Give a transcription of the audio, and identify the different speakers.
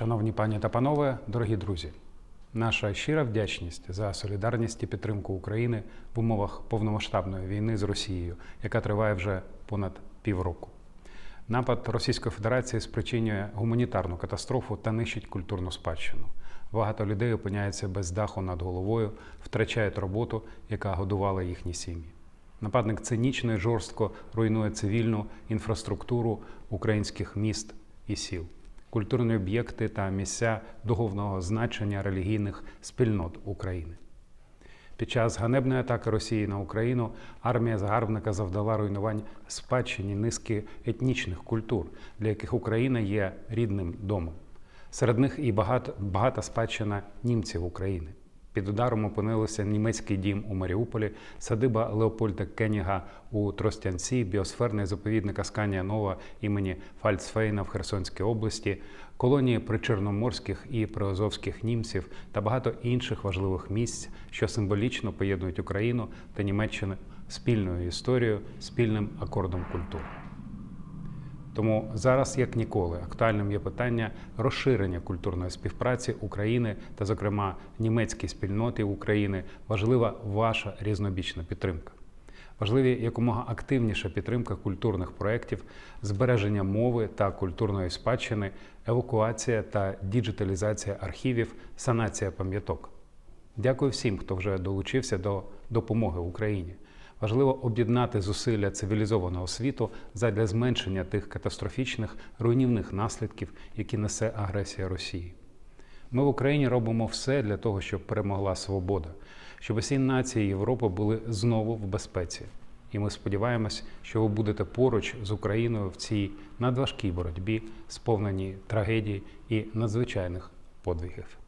Speaker 1: Шановні пані та панове, дорогі друзі, наша щира вдячність за солідарність і підтримку України в умовах повномасштабної війни з Росією, яка триває вже понад півроку. Напад Російської Федерації спричинює гуманітарну катастрофу та нищить культурну спадщину. Багато людей опиняється без даху над головою, втрачають роботу, яка годувала їхні сім'ї. Нападник цинічно і жорстко руйнує цивільну інфраструктуру українських міст і сіл, культурні об'єкти та місця духовного значення релігійних спільнот України. Під час ганебної атаки Росії на Україну армія загарбника завдала руйнувань спадщині низки етнічних культур, для яких Україна є рідним домом. Серед них і багато, багата спадщина німців України. Під ударом опинилися німецький дім у Маріуполі, садиба Леопольда Кеніга у Тростянці, біосферний заповідник Асканія Нова імені Фальцфейна в Херсонській області, колонії причорноморських і приазовських німців та багато інших важливих місць, що символічно поєднують Україну та Німеччину спільною історією, спільним акордом культури. Тому зараз, як ніколи, актуальним є питання розширення культурної співпраці України та, зокрема, німецькій спільноти України. Важлива ваша різнобічна підтримка. Важливі якомога активніша підтримка культурних проєктів, збереження мови та культурної спадщини, евакуація та діджиталізація архівів, санація пам'яток. Дякую всім, хто вже долучився до допомоги Україні. Важливо об'єднати зусилля цивілізованого світу задля зменшення тих катастрофічних руйнівних наслідків, які несе агресія Росії. Ми в Україні робимо все для того, щоб перемогла свобода, щоб усі нації Європи були знову в безпеці. І ми сподіваємось, що ви будете поруч з Україною в цій надважкій боротьбі, сповненій трагедій і надзвичайних подвигів.